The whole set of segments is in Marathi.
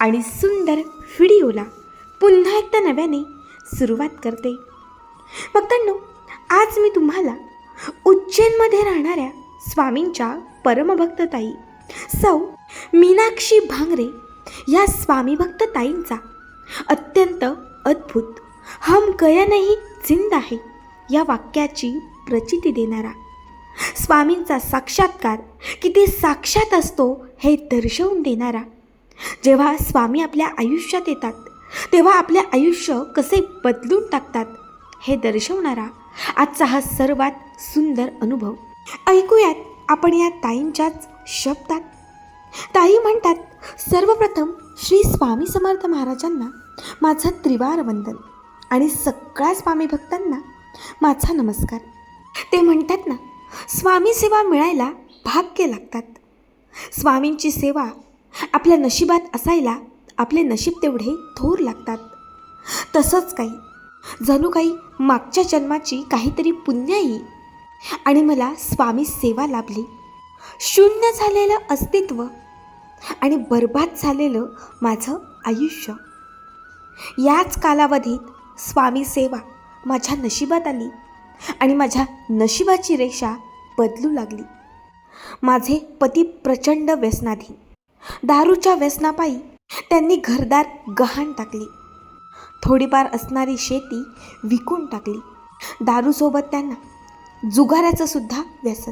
आणि सुंदर व्हिडिओला पुन्हा एकदा नव्याने सुरुवात करते. भक्तांनो आज मी तुम्हाला उज्जैनमध्ये राहणाऱ्या स्वामींच्या परमभक्तताई सौ मीनाक्षी भांगरे या स्वामी भक्तताईंचा अत्यंत अद्भुत हम गया नाही जिंद आहे या वाक्याची प्रचिती देणारा स्वामींचा साक्षात्कार किती साक्षात असतो हे दर्शवून देणारा जेव्हा स्वामी आपल्या आयुष्यात येतात तेव्हा आपले आयुष्य कसे बदलून टाकतात हे दर्शवणारा आजचा हा सर्वात सुंदर अनुभव. ऐकूयात आपण या ताईंच्याच शब्दात. ताई म्हणतात सर्वप्रथम श्री स्वामी समर्थ महाराजांना माझं त्रिवार वंदन आणि सगळ्या स्वामी भक्तांना माझा नमस्कार. ते म्हणतात ना स्वामी सेवा मिळायला भाग्य लागतात. स्वामींची सेवा आपल्या नशिबात असायला आपले नशीब तेवढे थोर लागतात. तसंच काही. जणू काही मागच्या जन्माची काहीतरी पुण्याई. आणि मला स्वामी सेवा लाभली. शून्य झालेलं अस्तित्व. आणि बर्बाद झालेलं माझं आयुष्य. याच कालावधीत स्वामी सेवा माझ्या नशिबात आली. आणि माझ्या नशिबाची रेषा बदलू लागली. माझे पती प्रचंड व्यसनाधीन. दारूच्या व्यसनापायी त्यांनी घरदार गहाण टाकली. थोडीफार असणारी शेती विकून टाकली. दारूसोबत त्यांना जुगाराचं सुद्धा व्यसन.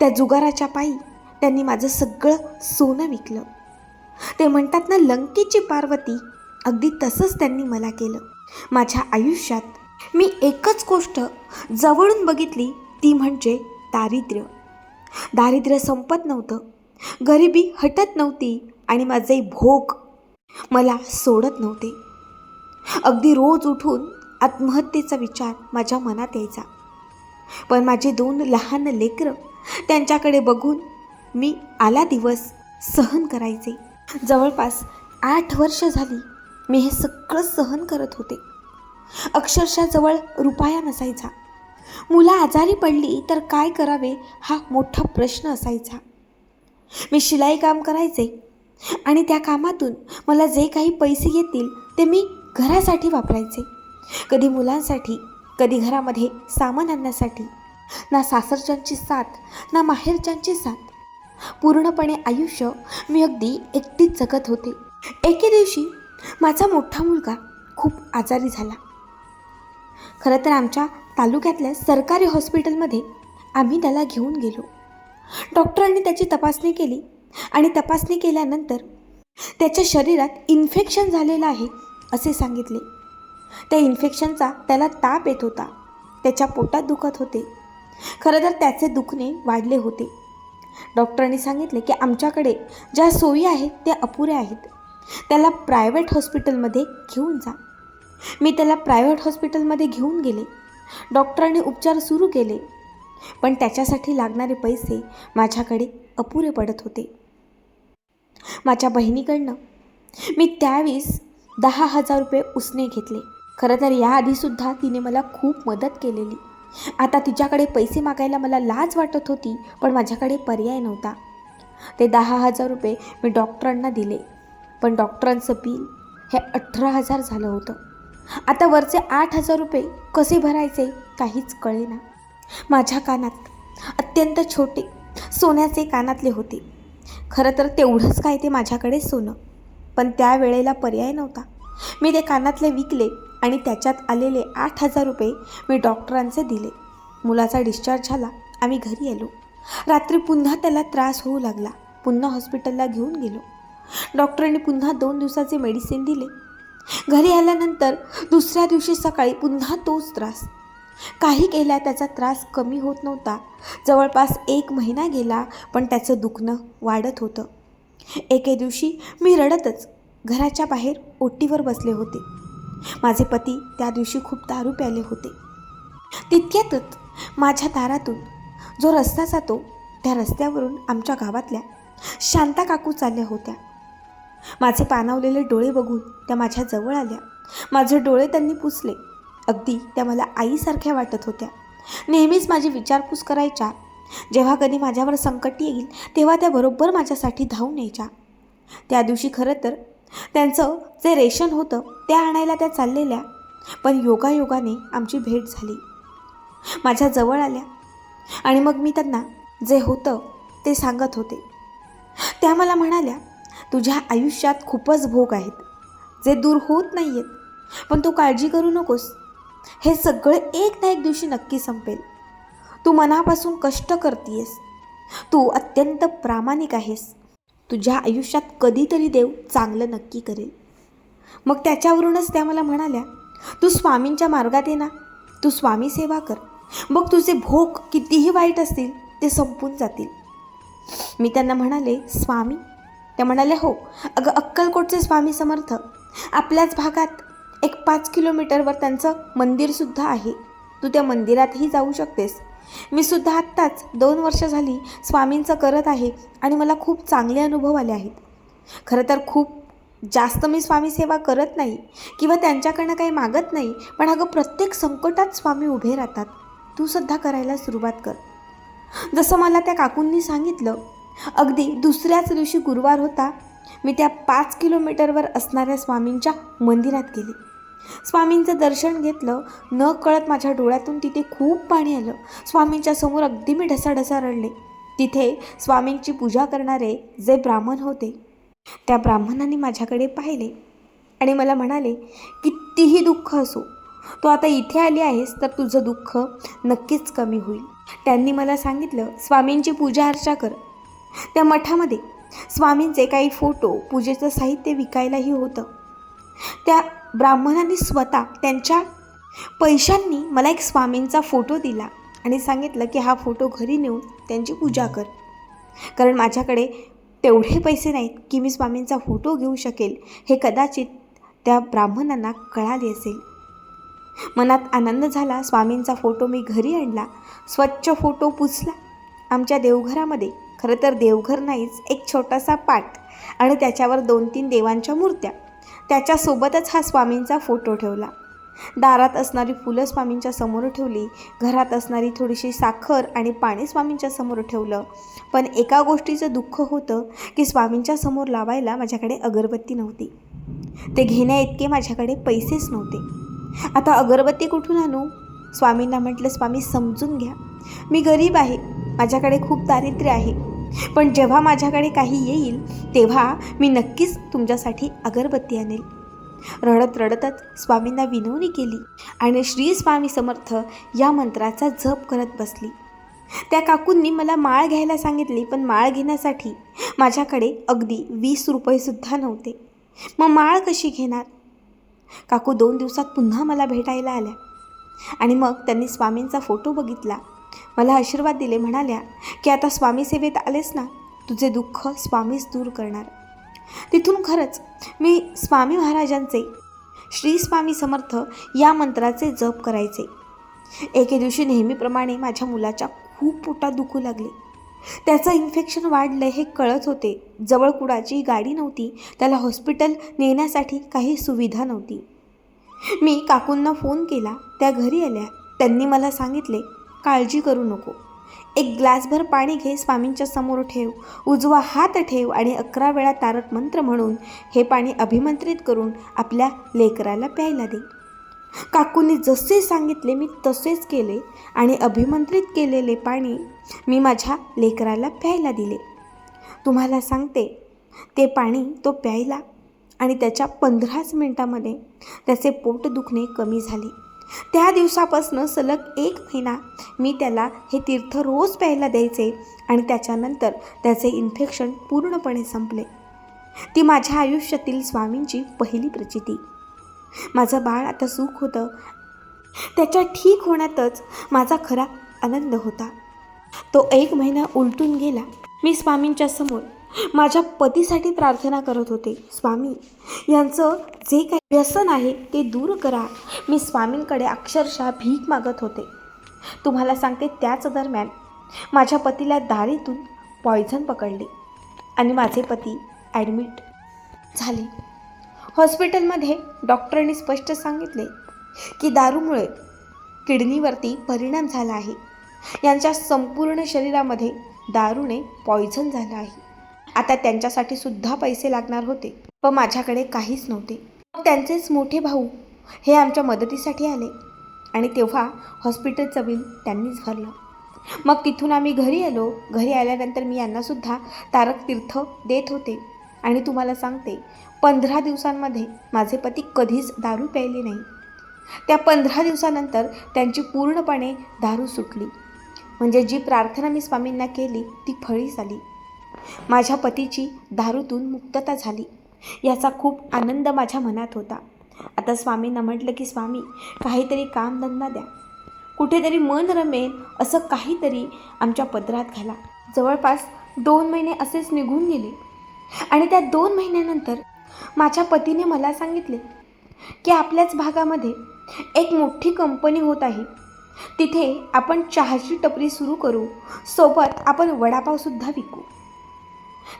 त्या जुगाराच्या पायी त्यांनी माझं सगळं सोनं विकलं. ते म्हणतात ना लंकेची पार्वती. अगदी तसंच त्यांनी मला केलं. माझ्या आयुष्यात मी एकच गोष्ट जवळून बघितली ती म्हणजे दारिद्र्य. दारिद्र्य संपत नव्हतं. गरिबी हटत नव्हती आणि माझे भोग मला सोडत नव्हते. अगदी रोज उठून आत्महत्येचा विचार माझ्या मनात यायचा. पण माझे दोन लहान लेकरं त्यांच्याकडे बघून मी आला दिवस सहन करायचे. जवळपास आठ वर्ष झाली मी हे सगळं सहन करत होते. अक्षरशः जवळ रुपया नसायचा. मुलं आजारी पडली तर काय करावे हा मोठा प्रश्न असायचा. मी शिलाई काम करायचे. आणि त्या कामातून मला जे काही पैसे येतील ते मी घरासाठी वापरायचे. कधी मुलांसाठी कधी घरामध्ये सामान आणण्यासाठी. ना सासरच्यांची साथ ना माहेरच्यांची साथ. पूर्णपणे आयुष्य मी अगदी एकटीच जगत होते. एके दिवशी माझा मोठा मुलगा खूप आजारी झाला. खरं तर आमच्या तालुक्यातल्या सरकारी हॉस्पिटलमध्ये आम्ही त्याला घेऊन गेलो. डॉक्टरांनी त्याची तपासणी केली आणि तपासणी केल्यानंतर त्याच्या शरीरात इन्फेक्शन झालेलं आहे असे सांगितले. त्या इन्फेक्शनचा त्याला ताप येत होता. त्याच्या पोटात दुखत होते. खरं तर त्याचे दुखणे वाढले होते. डॉक्टरांनी सांगितले की आमच्याकडे ज्या सोयी आहेत त्या अपुऱ्या आहेत. त्याला प्रायव्हेट हॉस्पिटलमध्ये घेऊन जा. मी त्याला प्रायव्हेट हॉस्पिटलमध्ये घेऊन गेले. डॉक्टरांनी उपचार सुरू केले. पण त्याच्यासाठी लागणारे पैसे माझ्याकडे अपुरे पडत होते. माझ्या बहिणीकडनं मी त्यावेळेस दहा हजार रुपये उसने घेतले. खरं तर याआधीसुद्धा तिने मला खूप मदत केलेली. आता तिच्याकडे पैसे मागायला मला लाज वाटत होती पण माझ्याकडे पर्याय नव्हता. ते दहा हजार रुपये मी डॉक्टरांना दिले. पण डॉक्टरांचं बिल हे अठरा हजार झालं होतं. आता वरचे आठ हजार रुपये कसे भरायचे काहीच कळेना. माझ्या कानात अत्यंत छोटे सोन्याचे कानातले होते. खरं तर तेवढंच काय ते माझ्याकडे सोनं. पण त्या वेळेला पर्याय नव्हता. मी ते कानातले विकले आणि त्याच्यात आलेले आठ हजार रुपये मी डॉक्टरांचे दिले. मुलाचा डिस्चार्ज झाला. आम्ही घरी आलो. रात्री पुन्हा त्याला त्रास होऊ लागला. पुन्हा हॉस्पिटलला घेऊन गेलो. डॉक्टरांनी पुन्हा दोन दिवसाचे मेडिसिन दिले. घरी आल्यानंतर दुसऱ्या दिवशी सकाळी पुन्हा तोच त्रास. काही केल्या त्याचा त्रास कमी होत नव्हता. जवळपास एक महिना गेला पण त्याचं दुखणं वाढत होतं. एके दिवशी मी रडतच घराच्या बाहेर ओटीवर बसले होते. माझे पती त्या दिवशी खूप दारू प्याले होते. तितक्यातच माझ्या दारातून जो रस्ता जातो त्या रस्त्यावरून आमच्या गावातल्या शांता काकू चालल्या होत्या. माझे पानावलेले डोळे बघून त्या माझ्या जवळ आल्या. माझे डोळे त्यांनी पुसले. अगदी त्या मला आईसारख्या वाटत होत्या. नेहमीच माझी विचारपूस करायच्या. जेव्हा कधी माझ्यावर संकट येईल तेव्हा त्या बरोबर माझ्यासाठी धावून यायच्या. त्या दिवशी खरं तर त्यांचं जे रेशन होतं ते आणायला त्या चाललेल्या. पण योगायोगाने आमची भेट झाली. माझ्या जवळ आल्या आणि मग मी त्यांना जे होतं ते सांगत होते. त्या मला म्हणाल्या तुझ्या आयुष्यात खूपच भोग आहेत. जे दूर होत नाही आहेत पण तू काळजी करू नकोस. हे सगळं एक ना एक दिवशी नक्की संपेल. तू मनापासून कष्ट करतीयस. तू अत्यंत प्रामाणिक आहेस. तुझ्या आयुष्यात कधीतरी देव चांगलं नक्की करेल. मग त्याच्यावरूनच त्या मला म्हणाल्या तू स्वामींच्या मार्गात ये ना. तू स्वामी सेवा कर. मग तुझे भोग कितीही वाईट असतील ते संपून जातील. मी त्यांना म्हणाले स्वामी. त्या म्हणाल्या हो. अगं अक्कलकोटचे स्वामी समर्थ. आपल्याच भागात एक पाच किलोमीटरवर त्यांचं मंदिरसुद्धा आहे. तू त्या मंदिरातही जाऊ शकतेस. मी सुद्धा आत्ताच दोन वर्ष झाली स्वामींचं करत आहे आणि मला खूप चांगले अनुभव आले आहेत. खरं तर खूप जास्त मी स्वामी सेवा करत नाही किंवा त्यांच्याकडनं काही मागत नाही पण अगं प्रत्येक संकटात स्वामी उभे राहतात. तू सुद्धा करायला सुरुवात कर. जसं मला त्या काकूंनी सांगितलं अगदी दुसऱ्याच दिवशी गुरुवार होता मी त्या पाच किलोमीटरवर असणाऱ्या स्वामींच्या मंदिरात गेले. स्वामींचं दर्शन घेतलं न कळत माझ्या डोळ्यातून तिथे खूप पाणी आलं. स्वामींच्या समोर अगदी मी ढसाढसा रडले. तिथे स्वामींची पूजा करणारे जे ब्राह्मण होते त्या ब्राह्मणांनी माझ्याकडे पाहिले आणि मला म्हणाले कितीही दुःख असो तू आता इथे आली आहेस तर तुझं दुःख नक्कीच कमी होईल. त्यांनी मला सांगितलं स्वामींची पूजा अर्चा कर. त्या मठामध्ये स्वामींचे काही फोटो पूजेचं साहित्य विकायलाही होतं. त्या ब्राह्मणांनी स्वतः त्यांच्या पैशांनी मला एक स्वामींचा फोटो दिला आणि सांगितलं की हा फोटो घरी नेऊन त्यांची पूजा कर. कारण माझ्याकडे तेवढे पैसे नाहीत की मी स्वामींचा फोटो घेऊ शकेल. हे कदाचित त्या ब्राह्मणांना कळाले असेल. मनात आनंद झाला. स्वामींचा फोटो मी घरी आणला. स्वच्छ फोटो पुसला. आमच्या देवघरामध्ये खरं तर देवघर नाहीच एक छोटासा पाट आणि त्याच्यावर दोन तीन देवांच्या मूर्त्या. त्याच्यासोबतच हा स्वामींचा फोटो ठेवला. दारात असणारी फुलं स्वामींच्या समोर ठेवली घरात असणारी थोडीशी साखर आणि पाणी स्वामींच्या समोर ठेवलं. पण एका गोष्टीचं दुःख होतं की स्वामींच्या समोर लावायला माझ्याकडे अगरबत्ती नव्हती. ते घेण्या इतके माझ्याकडे पैसेच नव्हते. आता अगरबत्ती कुठून आणू? स्वामींना म्हटलं स्वामी समजून घ्या. मी गरीब आहे. माझ्याकडे खूप दारिद्र्य आहे. पण जेव्हा माझ्याकडे काही येईल तेव्हा मी नक्कीच तुमच्यासाठी अगरबत्ती आणेल. रडत रडतच स्वामींना विनवणी केली आणि श्री स्वामी समर्थ या मंत्राचा जप करत बसली. त्या काकूंनी मला माळ घ्यायला सांगितली पण माळ घेण्यासाठी माझ्याकडे अगदी वीस रुपयेसुद्धा नव्हते. मग माळ कशी घेणार? काकू दोन दिवसात पुन्हा मला भेटायला आल्या आणि मग त्यांनी स्वामींचा फोटो बघितला. मला आशीर्वाद दिले म्हणाल्या की आता स्वामी सेवेत आलेस ना तुझे दुःख स्वामीच दूर करणार. तिथून खरंच मी स्वामी महाराजांचे श्री स्वामी समर्थ या मंत्राचे जप करायचे. एके दिवशी नेहमीप्रमाणे माझ्या मुलाच्या खूप पोटात दुखू लागले. त्याचं इन्फेक्शन वाढलं हे कळत होते. जवळ कुणाची गाडी नव्हती. त्याला हॉस्पिटल नेण्यासाठी काही सुविधा नव्हती. मी काकूंना फोन केला. त्या घरी आल्या. त्यांनी मला सांगितले काळजी करू नको. एक ग्लासभर पाणी घे स्वामींच्या समोर ठेव. उजवा हात ठेव आणि अकरा वेळा तारक मंत्र म्हणून हे पाणी अभिमंत्रित करून आपल्या लेकराला प्यायला दे. काकूंनी जसे सांगितले मी तसेच केले आणि अभिमंत्रित केलेले पाणी मी माझ्या लेकराला प्यायला दिले. तुम्हाला सांगते ते पाणी तो प्यायला आणि त्याच्या पंधराच मिनटामध्ये त्याचे पोट दुखणे कमी झाले. त्या दिवसापासून सलग एक महिना मी त्याला हे तीर्थ रोज प्यायला द्यायचे आणि त्याच्यानंतर त्याचे इन्फेक्शन पूर्णपणे संपले. ती माझ्या आयुष्यातील स्वामींची पहिली प्रचिती. माझं बाळ आता सुख होतं. त्याच्या ठीक होण्यातच माझा खरा आनंद होता. तो एक महिना उलटून गेला. मी स्वामींच्या समोर माझ्या पतीसाठी प्रार्थना करत होते. स्वामी यांचं जे काही व्यसन आहे ते दूर करा. मी स्वामींकडे अक्षरशः भीक मागत होते. तुम्हाला सांगते त्याच दरम्यान माझ्या पतीला दारीतून पॉयझन पकडले आणि माझे पती ॲडमिट झाले. हॉस्पिटलमध्ये डॉक्टरांनी स्पष्ट सांगितले की दारूमुळे किडनीवरती परिणाम झाला आहे. यांच्या संपूर्ण शरीरामध्ये दारूने पॉयझन झालं आहे. आता त्यांच्यासाठी सुद्धा पैसे लागणार होते व माझ्याकडे काहीच नव्हते. मग त्यांचेच मोठे भाऊ हे आमच्या मदतीसाठी आले आणि तेव्हा हॉस्पिटलचं बिल त्यांनीच भरलं. मग तिथून आम्ही घरी आलो. घरी आल्यानंतर मी यांनासुद्धा तारक तीर्थ देत होते आणि तुम्हाला सांगते पंधरा दिवसांमध्ये माझे पती कधीच दारू प्यायले नाही. त्या पंधरा दिवसानंतर त्यांची पूर्णपणे दारू सुटली. म्हणजे जी प्रार्थना मी स्वामींना केली ती फळीस आली. माझ्या पतीची दारूतून मुक्तता झाली. याचा खूप आनंद माझ्या मनात होता. आता स्वामींना म्हटलं की स्वामी काहीतरी कामधंदा द्या. कुठेतरी मन रमेल असं काहीतरी आमच्या पदरात घाला. जवळपास दोन महिने असेच निघून गेले. आणि त्या दोन महिन्यानंतर माझ्या पतीने मला सांगितले की आपल्याच भागामध्ये एक मोठी कंपनी होत आहे. तिथे आपण चहाची टपरी सुरू करू. सोबत आपण वडापावसुद्धा विकू.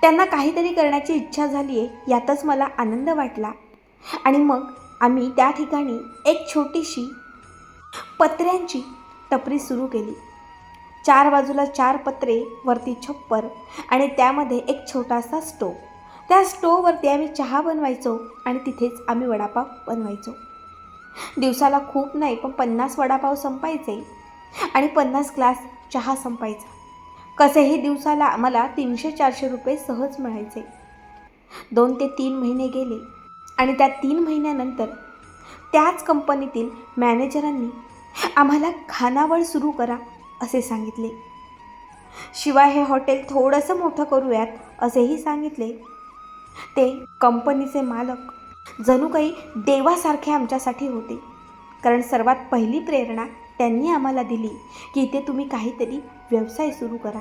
त्यांना काहीतरी करण्याची इच्छा झाली आहे यातच मला आनंद वाटला. आणि मग आम्ही त्या ठिकाणी एक छोटीशी पत्र्यांची टपरी सुरू केली. चार बाजूला चार पत्रे वरती छप्पर आणि त्यामध्ये एक छोटासा स्टोव. त्या स्टोववरती आम्ही चहा बनवायचो आणि तिथेच आम्ही वडापाव बनवायचो. दिवसाला खूप नाही पण पन्नास वडापाव संपायचे आणि पन्नास ग्लास चहा संपायचा. कसेही दिवसाला आम्हाला तीनशे चारशे रुपये सहज मिळायचे. दोन ते तीन महिने गेले आणि त्या तीन महिन्यानंतर त्याच कंपनीतील मॅनेजरांनी आम्हाला खानावळ सुरू करा असे सांगितले. शिवाय हे हॉटेल थोडंसं मोठं करूयात असेही सांगितले. ते कंपनीचे मालक जणू काही देवासारखे आमच्यासाठी होते. कारण सर्वात पहिली प्रेरणा त्यांनी आम्हाला दिली की इथे तुम्ही काहीतरी व्यवसाय सुरू करा.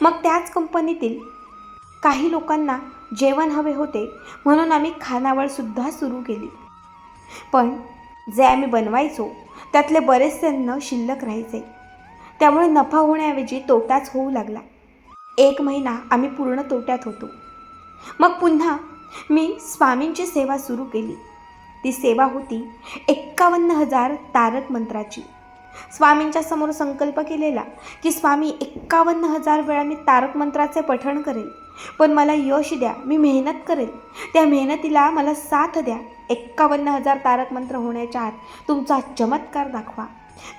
मग त्याच कंपनीतील काही लोकांना जेवण हवे होते म्हणून आम्ही खानावळसुद्धा सुरू केली. पण जे आम्ही बनवायचो त्यातले बरेचसे अन्न शिल्लक राहायचे. त्यामुळे नफा होण्याऐवजी तोटाच होऊ लागला. एक महिना आम्ही पूर्ण तोट्यात होतो. मग पुन्हा मी स्वामींची सेवा सुरू केली. ती सेवा होती एक्कावन्न हजार तारक मंत्राची. स्वामींच्या समोर संकल्प केलेला की स्वामी एक्कावन्न हजार वेळा मी तारक मंत्राचे पठण करेल पण मला यश द्या मी मेहनत करेल. त्या मेहनतीला मला साथ द्या. एक्कावन्न हजार तारक मंत्र होण्याच्या आत तुमचा चमत्कार दाखवा.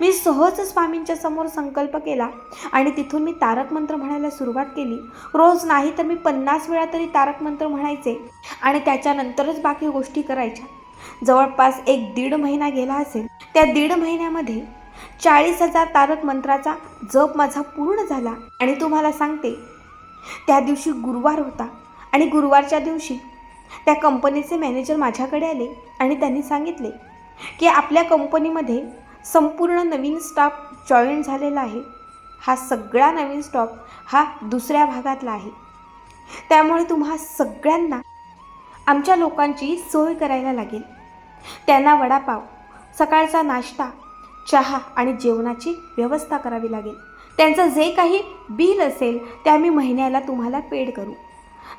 मी सहज स्वामींच्या समोर संकल्प केला आणि तिथून मी तारक मंत्र म्हणायला सुरुवात केली. रोज नाही तर मी पन्नास वेळा तरी तारक मंत्र म्हणायचे आणि त्याच्यानंतरच बाकी गोष्टी करायच्या. जवळपास एक दीड महिना गेला असेल त्या दीड महिन्यामध्ये चाळीस हजार तारक मंत्राचा जप माझा पूर्ण झाला आणि तुम्हाला सांगते त्या दिवशी गुरुवार होता आणि गुरुवारच्या दिवशी त्या कंपनीचे मॅनेजर माझ्याकडे आले आणि त्यांनी सांगितले की आपल्या कंपनीमध्ये संपूर्ण नवीन स्टाफ जॉईन झालेला आहे. हा सगळा नवीन स्टॉप हा दुसऱ्या भागातला आहे. त्यामुळे तुम्हा सगळ्यांना आमच्या लोकांची सोय करायला लागेल. त्यांना वडापाव सकाळचा नाश्ता चहा आणि जेवणाची व्यवस्था करावी लागेल. त्यांचं जे काही बिल असेल ते आम्ही महिन्याला तुम्हाला पेड करू.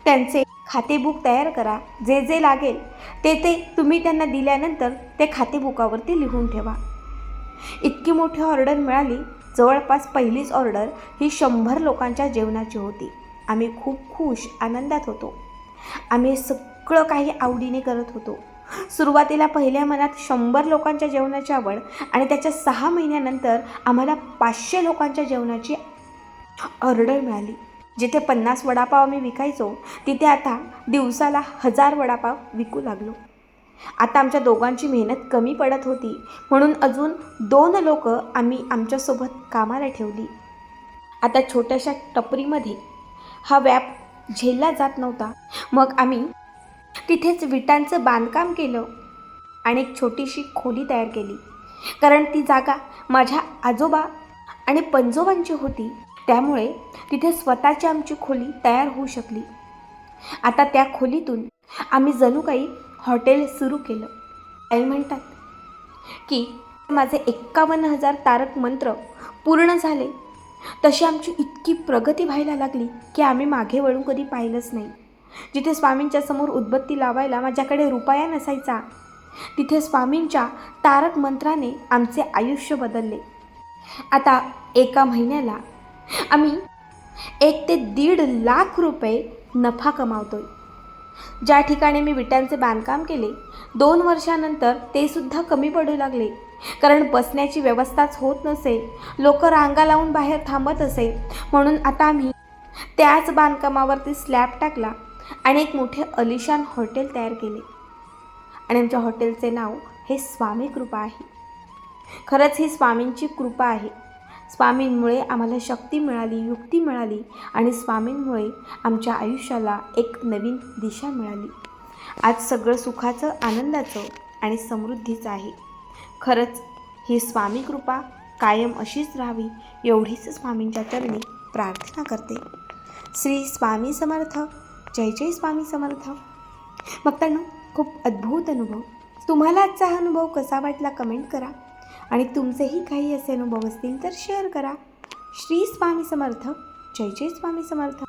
त्यांचे खातेबुक तयार करा. जे जे लागेल ते ते तुम्ही त्यांना दिल्यानंतर ते खातेबुकावरती लिहून ठेवा. इतकी मोठी ऑर्डर मिळाली जवळपास पहिलीच ऑर्डर ही शंभर लोकांच्या जेवणाची होती. आम्ही खूप खुश आनंदात होतो. आम्ही सगळं काही आवडीने करत होतो. सुरुवातीला पहिल्या मनात शंभर लोकांच्या जेवणाची आवड आणि त्याच्या सहा महिन्यानंतर आम्हाला पाचशे लोकांच्या जेवणाची ऑर्डर मिळाली. जिथे पन्नास वडापाव आम्ही विकायचो तिथे आता दिवसाला हजार वडापाव विकू लागलो. आता आमच्या दोघांची मेहनत कमी पडत होती म्हणून अजून दोन लोक आम्ही आमच्यासोबत कामाला ठेवली. आता छोट्याशा टपरीमध्ये हा व्याप झेलला जात नव्हता. मग आम्ही तिथेच विटांचं बांधकाम केलं आणि एक छोटीशी खोली तयार केली. कारण ती जागा माझ्या आजोबा आणि पंजोबांची होती त्यामुळे तिथे स्वतःची आमची खोली तयार होऊ शकली. आता त्या खोलीतून आम्ही जणू काही हॉटेल सुरू केलं. आई म्हणतात की माझे एक्कावन्न हजार तारक मंत्र पूर्ण झाले. तशी आमची इतकी प्रगती व्हायला लागली की आम्ही मागे वळून कधी पाहिलंच नाही. जिथे स्वामींच्या समोर उदबत्ती लावायला माझ्याकडे रुपया नसायचा तिथे स्वामींच्या तारक मंत्राने आमचे आयुष्य बदलले. आता एका महिन्याला आम्ही एक ते दीड लाख रुपये नफा कमावतोय. ज्या ठिकाणी मी विटांचे बांधकाम केले दोन वर्षानंतर ते सुद्धा कमी पडू लागले. कारण बसण्याची व्यवस्थाच होत नसे लोक रांगा लावून बाहेर थांबत असे. म्हणून आता आम्ही त्याच बांधकामावरती स्लॅब टाकला. आणि एक मोठे अलिशान हॉटेल तयार केले. आणि आमच्या हॉटेलचे नाव हे स्वामी कृपा आहे. खरंच ही स्वामींची कृपा आहे. स्वामींमुळे आम्हाला शक्ती मिळाली युक्ती मिळाली आणि स्वामींमुळे आमच्या आयुष्याला एक नवीन दिशा मिळाली. आज सगळं सुखाचं आनंदाचं आणि समृद्धीचं आहे. खरंच ही स्वामी कृपा कायम अशीच राहावी एवढीच स्वामींच्या चरणी प्रार्थना करते. श्री स्वामी समर्थ. जय जय स्वामी समर्थ. भक्तांनो खूप अद्भुत अनुभव. तुम्हाला आजचा हा अनुभव कसा वाटला कमेंट करा आणि तुमचेही काही असे अनुभव असतील तर शेअर करा. श्री स्वामी समर्थ जय जय स्वामी समर्थ.